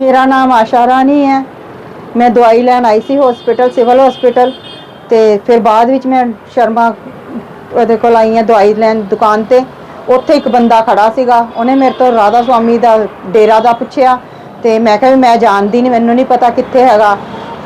ਮੇਰਾ ਨਾਮ ਆਸ਼ਾ ਰਾਣੀ ਹੈ। ਮੈਂ ਦਵਾਈ ਲੈਣ ਆਈ ਸੀ ਹਸਪੀਟਲ ਸਿਵਲ ਹਸਪੀਟਲ ਤੇ ਫਿਰ ਬਾਅਦ ਵਿੱਚ ਮੈਂ ਸ਼ਰਮਾ ਉਹਦੇ ਕੋਲ ਆਈ ਹਾਂ ਦਵਾਈ ਲੈਣ ਦੁਕਾਨ ਤੇ। ਉੱਥੇ ਇੱਕ ਬੰਦਾ ਖੜਾ ਸੀਗਾ। ਉਹਨੇ ਮੇਰੇ ਤੋਂ ਰਾਧਾ ਸੁਆਮੀ ਦਾ ਡੇਰਾ ਦਾ ਪੁੱਛਿਆ ਤੇ ਮੈਂ ਕਿਹਾ ਵੀ ਮੈਂ ਜਾਣਦੀ ਨਹੀਂ ਮੈਨੂੰ ਨਹੀਂ ਪਤਾ ਕਿੱਥੇ ਹੈਗਾ।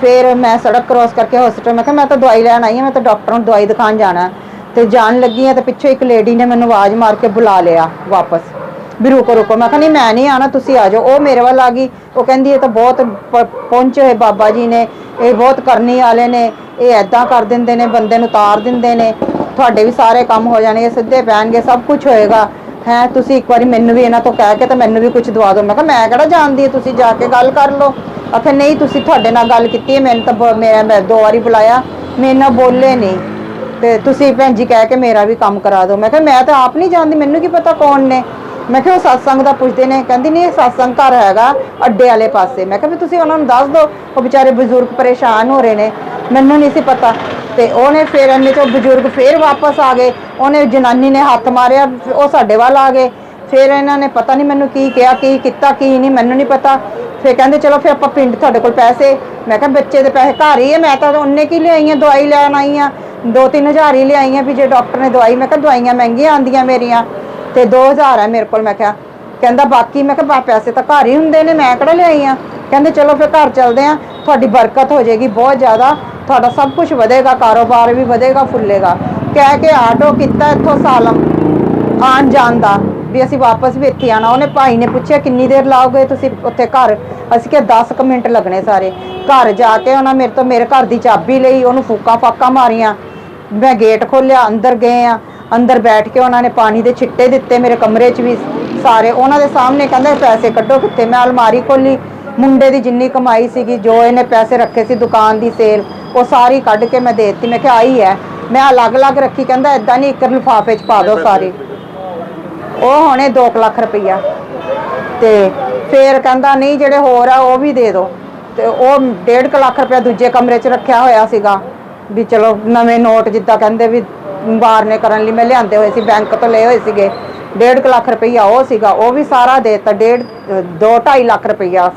ਫਿਰ ਮੈਂ ਸੜਕ ਕ੍ਰੋਸ ਕਰਕੇ ਹਸਪੀਟਲ ਮੈਂ ਕਿਹਾ ਮੈਂ ਤਾਂ ਦਵਾਈ ਲੈਣ ਆਈ ਹਾਂ, ਮੈਂ ਤਾਂ ਡਾਕਟਰ ਨੂੰ ਦਵਾਈ ਦਿਖਾਉਣ ਜਾਣਾ। ਹੈ। ਤੇ ਜਾਣ ਲੱਗੀ ਹਾਂ ਤੇ ਪਿੱਛੇ ਇੱਕ ਲੇਡੀ ਨੇ ਮੈਨੂੰ ਆਵਾਜ਼ ਮਾਰ ਕੇ ਬੁਲਾ ਲਿਆ ਵਾਪਸ। ਵੀ ਰੁਕੋ ਰੁਕੋ। ਮੈਂ ਕਿਹਾ ਨਹੀਂ ਮੈਂ ਨਹੀਂ ਆਣਾ ਤੁਸੀਂ ਆ ਜਾਓ। ਉਹ ਮੇਰੇ ਵੱਲ ਆ ਗਈ। ਉਹ ਕਹਿੰਦੀ ਇਹ ਤਾਂ ਬਹੁਤ ਪ- ਪਹੁੰਚੇ ਹੋਏ ਬਾਬਾ ਜੀ ਨੇ। ਇਹ ਬਹੁਤ ਕਰਨੀ ਵਾਲੇ ਨੇ। ਇਹ ਐਦਾਂ ਕਰ ਦਿੰਦੇ ਨੇ ਬੰਦੇ ਨੂੰ ਉਤਾਰ ਦਿੰਦੇ ਨੇ। ਤੁਹਾਡੇ ਵੀ ਸਾਰੇ ਕੰਮ ਹੋ ਜਾਣਗੇ ਸਿੱਧੇ ਪੈਣਗੇ ਸਭ ਕੁਝ ਹੋਏਗਾ। ਹੈ ਤੁਸੀਂ ਇੱਕ ਵਾਰੀ ਮੈਨੂੰ ਵੀ ਇਹਨਾਂ ਤੋਂ ਕਹਿ ਕੇ ਤਾਂ ਮੈਨੂੰ ਵੀ ਕੁਝ ਦਵਾ ਦਿਓ। ਮੈਂ ਕਿਹਾ ਮੈਂ ਕਿਹੜਾ ਜਾਣਦੀ ਹਾਂ, ਤੁਸੀਂ ਜਾ ਕੇ ਗੱਲ ਕਰ ਲਓ। ਆਖੇ ਨਹੀਂ ਤੁਸੀਂ ਤੁਹਾਡੇ ਨਾਲ ਗੱਲ ਕੀਤੀ ਹੈ। ਮੈਨੂੰ ਤਾਂ ਬ- ਮੇਰਾ ਮੈਂ ਦੋ ਵਾਰੀ ਬੁਲਾਇਆ। ਮੇਰੇ ਨਾਲ ਬੋਲੇ ਨਹੀਂ। ਤੇ ਤੁਸੀਂ ਭੈਣ ਜੀ ਕਹਿ ਕੇ ਮੇਰਾ ਵੀ ਕੰਮ ਕਰਾ ਦਿਓ। ਮੈਂ ਕਿਹਾ ਮੈਂ ਤਾਂ ਆਪ ਨਹੀਂ ਜਾਣਦੀ। ਮੈਨੂੰ ਕੀ ਪਤਾ ਕੌਣ ਨੇ? ਮੈਂ ਕਿਹਾ ਉਹ ਸਤਸੰਗ ਦਾ ਪੁੱਛਦੇ ਨੇ, ਕਹਿੰਦੀ ਨਹੀਂ ਇਹ ਸਤਸੰਗ ਘਰ ਹੈਗਾ, ਅੱਡੇ ਵਾਲੇ ਪਾਸੇ। ਮੈਂ ਕਿਹਾ ਵੀ ਤੁਸੀਂ ਉਹਨਾਂ ਨੂੰ ਦੱਸ ਦਿਓ, ਉਹ ਵਿਚਾਰੇ ਬਜ਼ੁਰਗ ਪਰੇਸ਼ਾਨ ਹੋ ਰਹੇ ਨੇ, ਮੈਨੂੰ ਨਹੀਂ ਸੀ ਪਤਾ। ਤੇ ਉਹਨੇ ਫਿਰ ਇੰਨੇ ਚੋਂ ਬਜ਼ੁਰਗ ਫੇਰ ਵਾਪਸ ਆ ਗਏ, ਉਹਨੇ ਜਨਾਨੀ ਨੇ ਹੱਥ ਮਾਰਿਆ, ਉਹ ਸਾਡੇ ਵੱਲ ਆ ਗਏ। ਫਿਰ ਇਹਨਾਂ ਨੇ ਪਤਾ ਨਹੀਂ ਮੈਨੂੰ ਕੀ ਕਿਹਾ, ਕੀ ਕੀਤਾ, ਕੀ ਨਹੀਂ, ਮੈਨੂੰ ਨਹੀਂ ਪਤਾ। ਫਿਰ ਕਹਿੰਦੇ, ਚਲੋ ਫਿਰ ਆਪਾਂ ਪਿੰਡ ਤੁਹਾਡੇ ਕੋਲ ਪੈਸੇ। ਮੈਂ ਕਿਹਾ, ਬੱਚੇ ਦੇ ਪੈਸੇ ਘਰ ਹੀ ਹੈ ਮੈਂ ਤਾਂ ਉਹਨੇ ਕੀ ਲਿਆਈ ਆ ਦਵਾਈ ਲੈਣ ਆਈ ਆ। ਦੋ ਤਿੰਨ ਹਜ਼ਾਰ ਹੀ ਲਿਆਈ ਆ ਵੀ ਜੇ ਡਾਕਟਰ ਨੇ ਦਵਾਈ। ਮੈਂ ਕਿਹਾ, ਦਵਾਈਆਂ ਮਹਿੰਗੀਆਂ ਆਂਦੀਆਂ ਮੇਰੀਆਂ। ਤੇ 2000 ਹੈ ਮੇਰੇ ਕੋਲ, ਮੈਂ ਕਿਹਾ, ਕਹਿੰਦਾ ਬਾਕੀ, ਮੈਂ ਕਿਹਾ ਪੈਸੇ ਤਾਂ ਘਰ ਹੀ ਹੁੰਦੇ ਨੇ, ਮੈਂ ਕਿਹੜਾ ਲਿਆਈ ਆ? ਕਹਿੰਦੇ, ਚਲੋ ਫਿਰ ਘਰ ਚੱਲਦੇ ਆ, ਤੁਹਾਡੀ ਬਰਕਤ ਹੋ ਜਾਏਗੀ ਬਹੁਤ ਜ਼ਿਆਦਾ, ਤੁਹਾਡਾ ਸਭ ਕੁਝ ਵਧੇਗਾ, ਕਾਰੋਬਾਰ ਵੀ ਵਧੇਗਾ, ਫੁੱਲੇਗਾ। ਕਹਿ ਕੇ ਆਟੋ ਕੀਤਾ ਇੱਥੋਂ ਸਾਲਮ, ਆਉਣ ਜਾਣ ਦਾ, ਵੀ ਅਸੀਂ ਵਾਪਸ ਵੀ ਇੱਥੇ ਆਣਾ ਉਹਨੇ ਭਾਈ ਨੇ ਪੁੱਛਿਆ, ਕਿੰਨੀ ਦੇਰ ਲਾਓਗੇ ਤੁਸੀਂ ਉੱਥੇ ਘਰ? ਅਸੀਂ ਕਿਹਾ 10 ਕੁ ਮਿੰਟ ਲੱਗਣੇ ਸਾਰੇ। ਘਰ ਜਾ ਕੇ ਉਹਨਾਂ ਮੇਰੇ ਤੋਂ, ਮੇਰੇ ਘਰ ਦੀ ਚਾਬੀ ਲਈ, ਉਹਨੂੰ ਫੂਕਾ ਫਾਕਾ ਮਾਰੀਆਂ। ਮੈਂ ਗੇਟ ਖੋਲਿਆ ਅੰਦਰ ਗਏ ਆ। ਅੰਦਰ ਬੈਠ ਕੇ ਉਹਨਾਂ ਨੇ ਪਾਣੀ ਦੇ ਛਿੱਟੇ ਦਿੱਤੇ ਮੇਰੇ ਕਮਰੇ 'ਚ ਵੀ ਸਾਰੇ। ਉਹਨਾਂ ਦੇ ਸਾਹਮਣੇ ਕਹਿੰਦੇ ਪੈਸੇ ਕੱਢੋ ਕਿੱਥੇ? ਮੈਂ ਅਲਮਾਰੀ ਖੋਲੀ। ਮੁੰਡੇ ਦੀ ਜਿੰਨੀ ਕਮਾਈ ਸੀਗੀ, ਜੋ ਇਹਨੇ ਪੈਸੇ ਰੱਖੇ ਸੀ ਦੁਕਾਨ ਦੀ ਸੇਲ, ਉਹ ਸਾਰੀ ਕੱਢ ਕੇ ਮੈਂ ਦੇ ਦਿੱਤੀ। ਮੈਂ ਕਿਹਾ ਆਈ ਹੈ। ਮੈਂ ਅਲੱਗ-ਅਲੱਗ ਰੱਖੀ, ਕਹਿੰਦਾ ਇਦਾਂ ਨਹੀਂ, ਇੱਕ ਲਿਫਾਫੇ 'ਚ ਪਾ ਦਿਓ ਸਾਰੀ। ਉਹ ਹੋਣੇ 2 ਲੱਖ ਰੁਪਈਆ। ਤੇ ਫੇਰ ਕਹਿੰਦਾ, ਨਹੀਂ, ਜਿਹੜੇ ਹੋਰ ਆ, ਉਹ ਵੀ ਦੇ ਦਿਓ। ਤੇ ਉਹ 1.5 ਲੱਖ ਰੁਪਇਆ ਦੂਜੇ ਕਮਰੇ 'ਚ ਰੱਖਿਆ ਹੋਇਆ ਸੀਗਾ। ਵੀ ਚਲੋ, ਨਵੇਂ ਨੋਟ ਜਿੱਦਾਂ ਕਹਿੰਦੇ ਵੀ ਵਾਰਨੇ ਕਰਨ ਲਈ ਮੈਂ ਲਿਆਂਦੇ ਹੋਏ ਸੀ, ਬੈਂਕ ਤੋਂ ਲਏ ਹੋਏ ਸੀਗੇ। 1.5 ਲੱਖ ਰੁਪਈਆ ਉਹ ਸੀਗਾ, ਉਹ ਵੀ ਸਾਰਾ ਦੇ ਦੇਤਾ 1.5 2.5 ਲੱਖ ਰੁਪਈਆ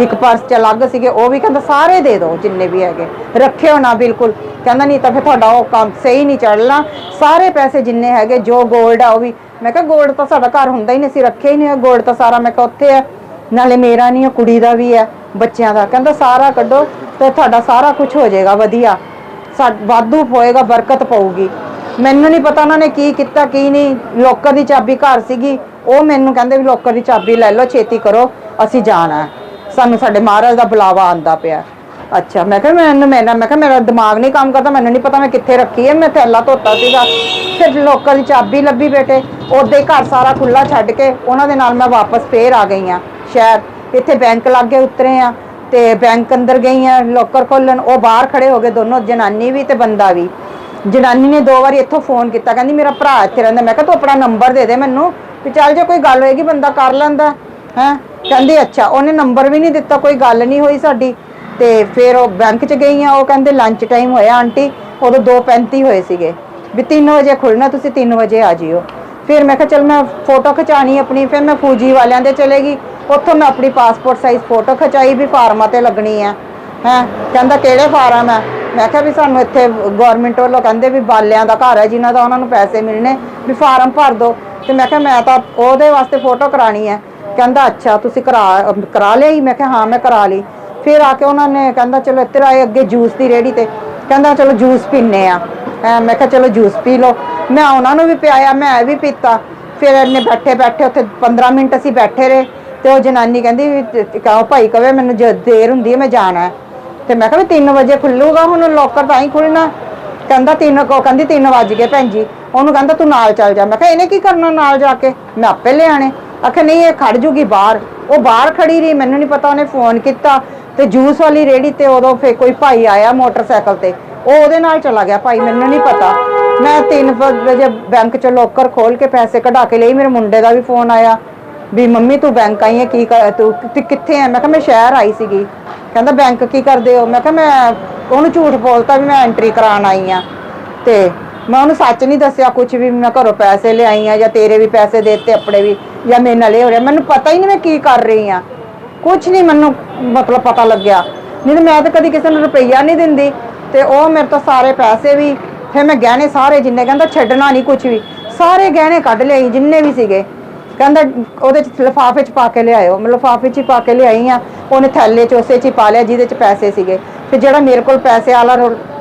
ਇੱਕ ਪਰਸ ਚ ਅਲੱਗ ਸੀਗੇ, ਉਹ ਵੀ ਕਹਿੰਦਾ ਸਾਰੇ ਦੇ ਦੋ, ਜਿੰਨੇ ਵੀ ਹੈਗੇ। ਰੱਖਿਓ ਨਾ, ਬਿਲਕੁਲ। ਕਹਿੰਦਾ ਨਹੀਂ ਤਾਂ ਫਿਰ ਤੁਹਾਡਾ ਉਹ ਕੰਮ ਸਹੀ ਨਹੀਂ ਚੱਲਣਾ ਸਾਰੇ ਪੈਸੇ ਜਿੰਨੇ ਹੈਗੇ, ਜੋ 골ਡ ਆ, ਉਹ ਵੀ। ਮੈਂ ਕਿਹਾ 골ਡ ਤਾਂ ਸਾਡਾ ਘਰ ਹੁੰਦਾ ਹੀ ਨਹੀਂ ਸੀ, ਰੱਖਿਆ ਹੀ ਨਹੀਂ 골ਡ ਤਾਂ ਸਾਰਾ ਮੈਂ ਕਿਹਾ ਉੱਥੇ ਹੈ ਨਾਲੇ ਮੇਰਾ ਨਹੀਂ ਹੈ ਕੁੜੀ ਦਾ ਵੀ ਹੈ ਬੱਚਿਆਂ ਦਾ। ਕਹਿੰਦਾ ਸਾਰਾ ਕੱਢੋ ਤੇ ਤੁਹਾਡਾ ਸਾਰਾ ਕੁਝ ਹੋ ਜਾਏਗਾ, ਵਧੀਆ। ਵਾਧੂ ਹੋਏਗਾ, ਬਰਕਤ ਪਾਊਗੀ। ਮੈਨੂੰ ਨਹੀਂ ਪਤਾ ਉਹਨਾਂ ਨੇ ਕੀ ਕੀਤਾ, ਕੀ ਨਹੀਂ। ਲੋਕਰ ਦੀ ਚਾਬੀ ਘਰ ਸੀਗੀ। ਉਹ ਮੈਨੂੰ ਕਹਿੰਦੇ ਵੀ ਲੋਕਰ ਦੀ ਚਾਬੀ ਲੈ ਲਓ, ਛੇਤੀ ਕਰੋ, ਅਸੀਂ ਜਾਣਾ। ਹੈ। ਸਾਨੂੰ ਸਾਡੇ ਮਹਾਰਾਜ ਦਾ ਬੁਲਾਵਾ ਆਂਦਾ ਪਿਆ। ਅੱਛਾ, ਮੈਂ ਕਿਹਾ ਮੈਨੂੰ ਮੇਰਾ ਮੈਂ ਕਿਹਾ ਮੇਰਾ ਦਿਮਾਗ ਨਹੀਂ ਕੰਮ ਕਰਦਾ, ਮੈਨੂੰ ਨਹੀਂ ਪਤਾ ਮੈਂ ਕਿੱਥੇ ਰੱਖੀ ਹੈ, ਮੈਂ ਥੈਲਾ ਧੋਤਾ ਸੀਗਾ। ਫਿਰ ਲੋਕਰ ਦੀ ਚਾਬੀ ਲੱਭੀ ਬੇਟੇ, ਉਹਦੇ ਘਰ ਸਾਰਾ ਖੁੱਲਾ ਛੱਡ ਕੇ ਉਹਨਾਂ ਦੇ ਨਾਲ ਮੈਂ ਵਾਪਸ ਫੇਰ ਆ ਗਈ ਆ ਸ਼ਹਿਰ। ਇੱਥੇ ਬੈਂਕ ਲਾਗੇ ਉਤਰੇ ਆ ਤੇ ਬੈਂਕ ਅੰਦਰ ਗਈ ਆ ਲੋਕਰ ਖੋਲਣ ਉਹ ਬਾਹਰ ਖੜੇ ਹੋ ਗਏ, ਦੋਨੋਂ ਜਨਾਨੀ ਵੀ ਤੇ ਬੰਦਾ ਵੀ। ਜਨਾਨੀ ਨੇ ਦੋ ਵਾਰੀ ਇੱਥੋਂ ਫੋਨ ਕੀਤਾ, ਕਹਿੰਦੀ ਮੇਰਾ ਭਰਾ ਇੱਥੇ ਰਹਿੰਦਾ। ਮੈਂ ਕਿਹਾ, ਤੂੰ ਆਪਣਾ ਨੰਬਰ ਦੇ ਦੇ ਮੈਨੂੰ ਵੀ ਚੱਲ ਜੇ ਕੋਈ ਗੱਲ ਹੋਏਗੀ, ਬੰਦਾ ਕਰ ਲੈਂਦਾ ਹੈ। ਕਹਿੰਦੀ, ਅੱਛਾ, ਉਹਨੇ ਨੰਬਰ ਵੀ ਨਹੀਂ ਦਿੱਤਾ, ਕੋਈ ਗੱਲ ਨਹੀਂ ਹੋਈ ਸਾਡੀ। ਤੇ ਫਿਰ ਉਹ ਬੈਂਕ 'ਚ ਗਈ ਉਹ ਕਹਿੰਦੇ, ਲੰਚ ਟਾਈਮ ਹੋਇਆ ਆਂਟੀ। ਉਦੋਂ 2:35 ਹੋਏ ਸੀਗੇ। ਵੀ 3 ਵਜੇ ਖੁੱਲਣਾ ਤੁਸੀਂ 3 ਵਜੇ ਆ ਜਿਓ। ਫਿਰ ਮੈਂ ਕਿਹਾ, ਚਲ ਮੈਂ ਫੋਟੋ ਖਿਚਾਣੀ ਆਪਣੀ। ਫਿਰ ਮੈਂ ਫੂਜੀ ਵਾਲਿਆਂ ਦੇ ਚਲੇਗੀ ਉੱਥੋਂ ਮੈਂ ਆਪਣੀ ਪਾਸਪੋਰਟ ਸਾਈਜ਼ ਫੋਟੋ ਖਿਚਾਈ ਵੀ ਫਾਰਮਾਂ ਤੇ ਲੱਗਣੀ ਆ। ਹੈ? ਕਹਿੰਦਾ, ਕਿਹੜੇ ਫਾਰਮ ਹੈ ਮੈਂ ਕਿਹਾ ਵੀ ਸਾਨੂੰ ਇੱਥੇ ਗਵਰਨਮੈਂਟ ਵੱਲੋਂ ਕਹਿੰਦੇ ਵੀ ਬਾਲਿਆਂ ਦਾ ਘਰ ਹੈ ਜਿਨ੍ਹਾਂ ਦਾ ਉਹਨਾਂ ਨੂੰ ਪੈਸੇ ਮਿਲਣੇ ਵੀ ਫਾਰਮ ਭਰ ਦਿਓ। ਤੇ ਮੈਂ ਕਿਹਾ ਮੈਂ ਤਾਂ ਉਹਦੇ ਵਾਸਤੇ ਫੋਟੋ ਕਰਾਣੀ ਹੈ। ਕਹਿੰਦਾ ਅੱਛਾ ਤੁਸੀਂ ਕਰਾ ਅਮ, ਕਰਾ ਲਈ ਮੈਂ ਕਿਹਾ ਹਾਂ ਮੈਂ ਕਰਾ ਲਈ। ਫਿਰ ਆ ਕੇ ਉਹਨਾਂ ਨੇ ਕਹਿੰਦਾ ਚਲੋ ਇੱਧਰ ਆਏ ਅੱਗੇ ਜੂਸ ਦੀ ਰੇੜੀ ਤੇ। ਕਹਿੰਦਾ ਚਲੋ ਜੂਸ ਪੀਨੇ ਆ ਹੈਂ, ਮੈਂ ਕਿਹਾ ਚਲੋ ਜੂਸ ਪੀ ਲਓ। ਮੈਂ ਉਹਨਾਂ ਨੂੰ ਵੀ ਪਿਆਇਆ ਮੈਂ ਵੀ ਪੀਤਾ। ਫਿਰ ਇਹਨੇ ਬੈਠੇ ਬੈਠੇ ਉੱਥੇ 15 ਮਿੰਟ ਅਸੀਂ ਬੈਠੇ ਰਹੇ। ਤੇ ਉਹ ਜਨਾਨੀ ਕਹਿੰਦੀ ਵੀ ਕਹੋ ਭਾਈ ਕਵੇ ਮੈਨੂੰ ਜਦ ਦੇਰ ਹੁੰਦੀ ਹੈ ਮੈਂ ਜਾਣਾ ਹੈ। ਤੇ ਮੈਂ ਕਿਹਾ ਵੀ 3 ਵਜੇ ਖੁੱਲੂਗਾ ਹੁਣ ਲੋਕਰ ਤਾਂ ਹੀ ਖੁੱਲਣਾ ਕਹਿੰਦਾ 3 ਕੋ, ਕਹਿੰਦੀ 3 ਵਜ ਗਏ ਭੈਣ ਜੀ। ਉਹਨੂੰ ਕਹਿੰਦਾ ਤੂੰ ਨਾਲ ਚੱਲ ਜਾ। ਮੈਂ ਕਿਹਾ ਇਹਨੇ ਕੀ ਕਰਨਾ ਨਾਲ ਜਾ ਕੇ? ਮੈਂ ਆਪੇ ਲਿਆਣੇ। ਆਖੇ ਨਹੀਂ, ਇਹ ਖੜ ਜੂਗੀ ਬਾਹਰ। ਉਹ ਬਾਹਰ ਖੜੀ ਰਹੀ, ਮੈਨੂੰ ਨਹੀਂ ਪਤਾ ਉਹਨੇ ਫੋਨ ਕੀਤਾ। ਤੇ ਜੂਸ ਵਾਲੀ ਰੇੜੀ ਤੇ ਉਦੋਂ ਫੇ ਕੋਈ ਭਾਈ ਆਇਆ ਮੋਟਰਸਾਈਕਲ ਤੇ। ਉਹ ਉਹਦੇ ਨਾਲ ਚਲਾ ਗਿਆ ਭਾਈ, ਮੈਨੂੰ ਨਹੀਂ ਪਤਾ। ਮੈਂ 3 ਵਜੇ ਬੈਂਕ ਚ ਲੋਕਰ ਖੋਲ ਕੇ ਪੈਸੇ ਕਢਾ ਕੇ ਲਈ। ਮੇਰੇ ਮੁੰਡੇ ਦਾ ਵੀ ਫੋਨ ਆਇਆ। ਵੀ ਮੰਮੀ ਤੂੰ ਬੈਂਕ ਆਈ ਹੈ, ਕੀ ਕਰ ਤੂੰ ਕਿੱਥੇ ਹੈ? ਮੈਂ ਕਿਹਾ, ਮੈਂ ਸ਼ਹਿਰ ਆਈ ਸੀਗੀ। ਕਹਿੰਦਾ ਬੈਂਕ ਕੀ ਕਰਦੇ ਹੋ? ਮੈਂ ਕਿਹਾ, ਮੈਂ ਉਹਨੂੰ ਝੂਠ ਬੋਲਤਾ ਵੀ ਮੈਂ ਐਂਟਰੀ ਕਰਾਉਣ ਆਈ ਆ ਤੇ ਮੈਂ ਉਹਨੂੰ ਸੱਚ ਨਹੀਂ ਦੱਸਿਆ ਕੁਝ ਵੀ, ਮੈਂ ਘਰੋਂ ਪੈਸੇ ਲਿਆਈ ਆ ਜਾਂ ਤੇਰੇ ਵੀ ਪੈਸੇ ਦੇਤੇ, ਆਪਣੇ ਵੀ, ਜਾਂ ਮੇਰੇ ਨਾਲ ਇਹ ਹੋ ਰਿਹਾ। ਮੈਨੂੰ ਪਤਾ ਹੀ ਨਹੀਂ ਮੈਂ ਕੀ ਕਰ ਰਹੀ ਆ ਕੁਝ ਨਹੀਂ ਮੈਨੂੰ ਮਤਲਬ ਪਤਾ ਲੱਗਿਆ। ਨਹੀਂ ਤੇ ਮੈਂ ਤਾਂ ਕਦੀ ਕਿਸੇ ਨੂੰ ਰੁਪਈਆ ਨਹੀਂ ਦਿੰਦੀ। ਤੇ ਉਹ ਮੇਰੇ ਤੋਂ ਸਾਰੇ ਪੈਸੇ ਵੀ, ਫਿਰ ਮੈਂ ਗਹਿਣੇ ਸਾਰੇ ਜਿੰਨੇ, ਕਹਿੰਦਾ ਛੱਡਣਾ ਨਹੀਂ ਕੁਝ ਵੀ। ਸਾਰੇ ਗਹਿਣੇ ਕੱਢ ਲਿਆਈ ਜਿੰਨੇ ਵੀ ਸੀਗੇ। ਕਹਿੰਦਾ ਉਹਦੇ ਚ ਲਿਫਾਫੇ ਚ ਪਾ ਕੇ ਲਿਆਇਓ। ਮੈਂ ਲਿਫਾਫੇ ਚ ਹੀ ਪਾ ਕੇ ਲਿਆਈ ਆ ਉਹਨੇ ਥੈਲੇ ਚ ਉਸੇ ਚ ਹੀ ਪਾ ਲਿਆ ਜਿਹਦੇ ਚ ਪੈਸੇ ਸੀਗੇ। ਤੇ ਜਿਹੜਾ ਮੇਰੇ ਕੋਲ ਪੈਸੇ ਵਾਲਾ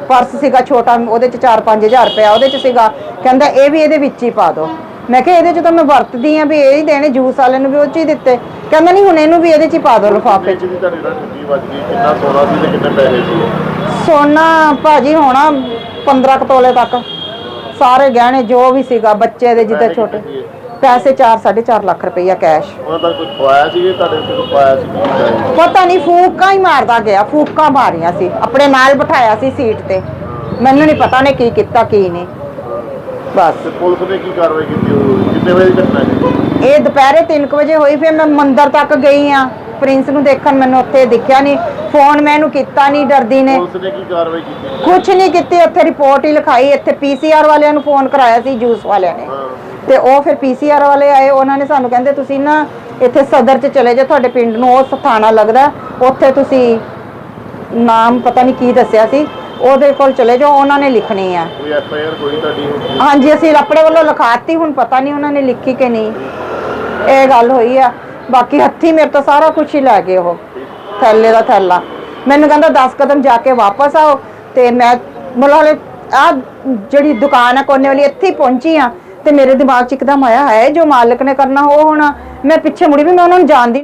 ਪਰਸ ਸੀਗਾ ਛੋਟਾ ਉਹਦੇ ਚ 4-5000 ਰੁਪਇਆ ਉਹਦੇ ਚ ਸੀਗਾ। ਕਹਿੰਦਾ ਇਹ ਵੀ ਇਹਦੇ ਵਿੱਚ ਹੀ ਪਾ ਦਿਓ ਮੈਂ ਕਿਹਾ ਇਹਦੇ ਚ ਤਾਂ ਮੈਂ ਵਰਤਦੀ ਆ ਵੀ ਇਹ ਹੀ ਦੇਣੇ ਜੂਸ ਵਾਲੇ ਨੂੰ ਵੀ ਉਹ ਚ ਹੀ ਦਿੱਤੇ। ਕਹਿੰਦਾ ਨਹੀਂ ਹੁਣ ਇਹਨੂੰ ਵੀ ਇਹਦੇ ਚ ਹੀ ਪਾ ਦਿਓ ਲਿਫਾਫੇ ਚ। ਕਿੰਨਾ ਸੋਨਾ ਸੀ ਤੇ ਕਿੰਨੇ ਪੈਸੇ ਸੀ ਸੋਨਾ ਭਾਜੀ ਹੋਣਾ 15 ਕੁ ਤੋਲੇ ਤੱਕ। ਸਾਰੇ ਗਹਿਣੇ ਜੋ ਵੀ ਸੀਗਾ ਬੱਚੇ ਦੇ ਜਿੱਦਾਂ ਛੋਟੇ? ਪੈਸੇ 4 4.5 ਲੱਖ ਰੁਪਈਆ ਕੈਸ਼ ਉਹਨਾਂ ਦਾ ਕੁਝ ਖਵਾਇਆ ਸੀ ਤੁਹਾਡੇ ਕੋਲ ਪਾਇਆ ਸੀ? ਕੀ? ਪਤਾ ਨਹੀਂ ਫੂਕਾਂ ਹੀ ਮਾਰਦਾ ਗਿਆ ਫੂਕਾਂ ਮਾਰੀਆਂ ਸੀ। ਆਪਣੇ ਨਾਲ ਬਿਠਾਇਆ ਸੀ ਸੀਟ ਤੇ। ਮੈਨੂੰ ਨਹੀਂ ਪਤਾ ਨੇ ਕੀ ਕੀਤਾ ਕੀ ਨਹੀਂ। ਬਸ। ਤੇ ਪੁਲਿਸ ਨੇ ਕੀ ਕਾਰਵਾਈ ਕੀਤੀ? ਉਹ ਕਿੰਨੇ ਵਜੇ ਦੀ ਘਟਨਾ ਹੈ? ਇਹ ਦੁਪਹਿਰੇ 3 ਵਜੇ ਹੋਈ ਫਿਰ ਮੈਂ ਮੰਦਿਰ ਤੱਕ ਗਈ ਆ। ਪ੍ਰਿੰਸ ਨੂੰ ਦੇਖਣ ਮੈਨੂੰ ਉੱਥੇ ਦਿਖਿਆ ਨਹੀਂ ਫੋਨ ਮੈਂ ਇਹਨੂੰ ਕੀਤਾ ਨਹੀਂ ਡਰਦੀ ਨੇ। ਪੁਲਿਸ ਨੇ ਕੀ ਕਾਰਵਾਈ ਕੀਤੀ? ਕੁਝ ਨਹੀਂ ਕੀਤੀ ਉੱਥੇ ਰਿਪੋਰਟ ਹੀ ਲਿਖਾਈ। ਇੱਥੇ ਪੀਸੀਆਰ ਵਾਲਿਆਂ ਨੂੰ ਫੋਨ ਕਰਾਇਆ ਸੀ ਜੂਸ ਵਾਲਿਆਂ ਨੇ। ਹਾਂ। ਤੇ ਉਹ ਫਿਰ ਪੀਸੀਆਰ ਵਾਲੇ ਆਏ ਉਹਨਾਂ ਨੇ ਸਾਨੂੰ ਕਹਿੰਦੇ ਤੁਸੀਂ ਨਾ ਇੱਥੇ ਸਦਰ 'ਚ ਚਲੇ ਜਾਓ ਤੁਹਾਡੇ ਪਿੰਡ ਨੂੰ ਉਹ ਥਾਣਾ ਲੱਗਦਾ। ਉੱਥੇ ਤੁਸੀਂ ਨਾਮ ਪਤਾ ਨਹੀਂ ਕੀ ਦੱਸਿਆ ਸੀ। ਉਹਦੇ ਕੋਲ ਚਲੇ ਜਾਓ ਉਹਨਾਂ ਨੇ ਲਿਖਣੀ ਆ। ਕੋਈ ਐਫ ਆਈ ਆਰ ਕੋਈ ਤੁਹਾਡੀ? ਹਾਂਜੀ ਅਸੀਂ ਆਪਣੇ ਵੱਲੋਂ ਲਿਖਾਤੀ ਹੁਣ ਪਤਾ ਨਹੀਂ ਉਹਨਾਂ ਨੇ ਲਿਖੀ ਕਿ ਨਹੀਂ। ਇਹ ਗੱਲ ਹੋਈ ਆ। ਬਾਕੀ ਹੱਥੀ ਮੇਰੇ ਤੋਂ ਸਾਰਾ ਕੁਝ ਹੀ ਲੈ ਗਏ ਉਹ। ਥੈਲੇ ਦਾ ਥੈਲਾ। ਮੈਨੂੰ ਕਹਿੰਦਾ 10 ਕਦਮ ਜਾ ਕੇ ਵਾਪਸ ਆਓ ਤੇ ਮੈਂ ਮਤਲਬ ਆ ਜਿਹੜੀ ਦੁਕਾਨ ਆ ਕੋਨੇ ਵਾਲੀ ਇੱਥੇ ਪਹੁੰਚੀ ਆ। ਤੇ ਮੇਰੇ ਦਿਮਾਗ 'ਚ ਇੱਕਦਮ ਆਇਆ ਹੈ, ਜੋ ਮਾਲਕ ਨੇ ਕਰਨਾ, ਉਹ ਹੋਣਾ ਮੈਂ ਪਿੱਛੇ ਮੁੜੀ ਵੀ ਮੈਂ ਉਹਨਾਂ ਨੂੰ ਜਾਣਦੀ